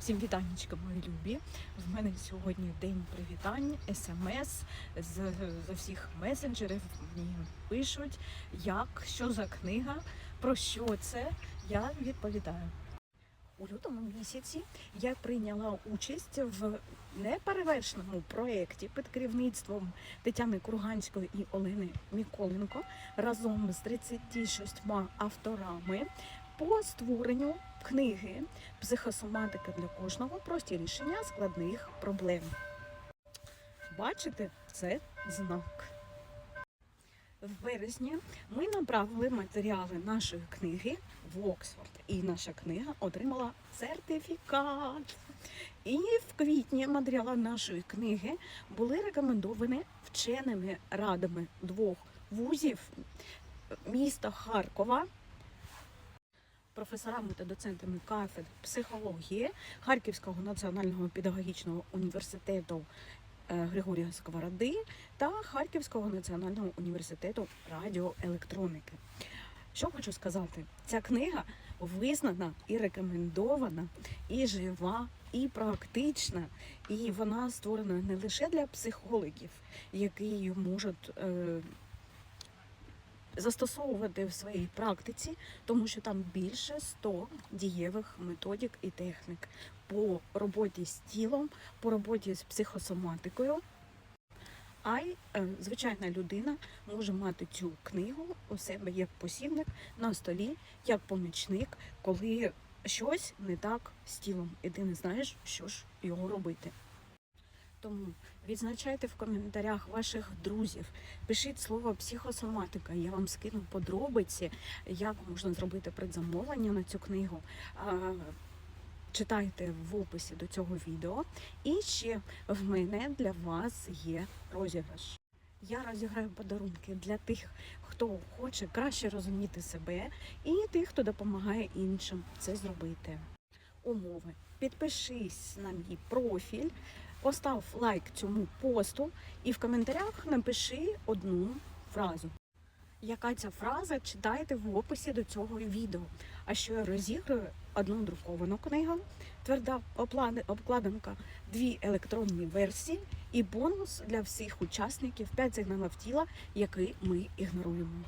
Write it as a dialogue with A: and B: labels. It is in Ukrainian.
A: Всім вітанечка, мої любі. В мене сьогодні день привітань, смс з, з всіх месенджерів мені пишуть, як, що за книга, про що це. Я відповідаю. У лютому місяці я прийняла участь в неперевершеному проєкті під керівництвом Тетяни Курганської і Олени Міколенко разом з 36 авторами по створенню книги Психосоматика для кожного прості рішення складних проблем. Бачите, це знак. В березні ми направили матеріали нашої книги в Оксфорд, і наша книга отримала сертифікат. І в квітні матеріали нашої книги були рекомендовані вченими радами двох вузів міста Харкова, професорами та доцентами кафедр психології Харківського національного педагогічного університету е, Григорія Сковороди та Харківського національного університету радіоелектроніки. Що хочу сказати, ця книга визнана і рекомендована, і жива, і практична, і вона створена не лише для психологів, які можуть е, застосовувати в своїй практиці, тому що там більше 100 дієвих методик і технік по роботі з тілом, по роботі з психосоматикою. А й е, звичайна людина може мати цю книгу у себе як посібник на столі, як помічник, коли щось не так з тілом, і ти не знаєш, що ж його робити. Тому відзначайте в коментарях ваших друзів, пишіть слово психосоматика. Я вам скину подробиці, як можна зробити предзамовлення на цю книгу. Читайте в описі до цього відео. І ще в мене для вас є розіграш. Я розіграю подарунки для тих, хто хоче краще розуміти себе, і тих, хто допомагає іншим це зробити. Умови. Підпишись на мій профіль, постав лайк цьому посту і в коментарях напиши одну фразу. Яка ця фраза читайте в описі до цього відео. А що я розіграю одну друковану книгу, тверда обкладинка, дві електронні версії і бонус для всіх учасників 5 сигналів тіла, які ми ігноруємо.